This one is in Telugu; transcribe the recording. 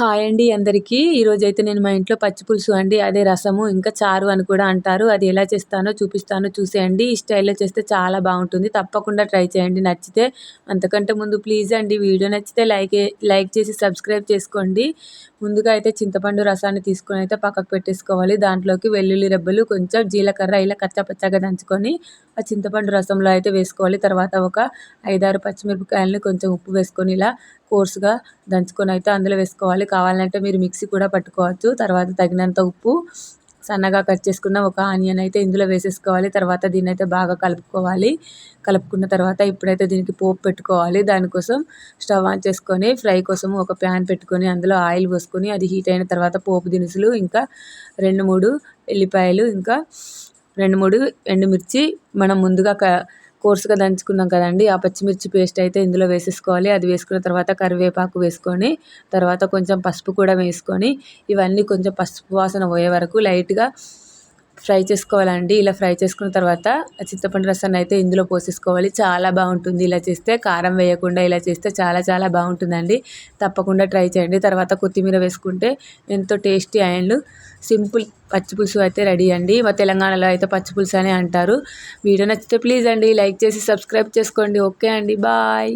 హాయ్ అండి అందరికీ. ఈరోజు అయితే నేను మా ఇంట్లో పచ్చి పులుసు అండి అదే రసము ఇంకా చారు అని కూడా అంటారు. అది ఎలా చేస్తానో చూపిస్తానో చూసేయండి. ఈ స్టైల్లో చేస్తే చాలా బాగుంటుంది. తప్పకుండా ట్రై చేయండి. నచ్చితే అంతకంటే ముందు ప్లీజ్ అండి వీడియో నచ్చితే లైక్ లైక్ చేసి సబ్స్క్రైబ్ చేసుకోండి. ముందుగా అయితే చింతపండు రసాన్ని తీసుకొని అయితే పక్కకు పెట్టేసుకోవాలి. దాంట్లోకి వెల్లుల్లి రెబ్బలు కొంచెం జీలకర్ర ఇలా కచ్చపచ్చగా దంచుకొని ఆ చింతపండు రసంలో అయితే వేసుకోవాలి. తర్వాత ఒక ఐదారు పచ్చిమిరపకాయలని కొంచెం ఉప్పు వేసుకొని ఇలా కోర్సుగా దంచుకొని అయితే అందులో వేసుకోవాలి. కావాలంటే మీరు మిక్సీ కూడా పట్టుకోవచ్చు. తర్వాత తగినంత ఉప్పు సన్నగా కట్ చేసుకున్న ఒక ఆనియన్ అయితే ఇందులో వేసేసుకోవాలి. తర్వాత దీన్ని అయితే బాగా కలుపుకోవాలి. కలుపుకున్న తర్వాత ఇప్పుడైతే దీనికి పోపు పెట్టుకోవాలి. దానికోసం స్టవ్ ఆన్ చేసుకొని ఫ్రై కోసం ఒక ప్యాన్ పెట్టుకొని అందులో ఆయిల్ పోసుకొని అది హీట్ అయిన తర్వాత పోపు దినుసులు ఇంకా రెండు మూడు ఎల్లిపాయలు ఇంకా రెండు మూడు ఎండుమిర్చి మనం ముందుగా క కోర్సుగా దంచుకున్నాం కదండి. ఆ పచ్చిమిర్చి పేస్ట్ అయితే ఇందులో వేసేసుకోవాలి. అది వేసుకున్న తర్వాత కరివేపాకు వేసుకొని తర్వాత కొంచెం పసుపు కూడా వేసుకొని ఇవన్నీ కొంచెం పసుపు వాసన పోయే వరకు లైట్గా ఫ్రై చేసుకోవాలండి. ఇలా ఫ్రై చేసుకున్న తర్వాత చింతపండు రసాన్ని అయితే ఇందులో పోసేసుకోవాలి. చాలా బాగుంటుంది ఇలా చేస్తే. కారం వేయకుండా ఇలా చేస్తే చాలా చాలా బాగుంటుందండి. తప్పకుండా ట్రై చేయండి. తర్వాత కొత్తిమీర వేసుకుంటే ఎంతో టేస్టీ అండ్ సింపుల్ పచ్చిపులుసు అయితే రెడీ అండి. మా తెలంగాణలో అయితే పచ్చిపులుసు అని అంటారు. వీడియో నచ్చితే ప్లీజ్ అండి. లైక్ చేసి సబ్స్క్రైబ్ చేసుకోండి. ఓకే అండి. బాయ్.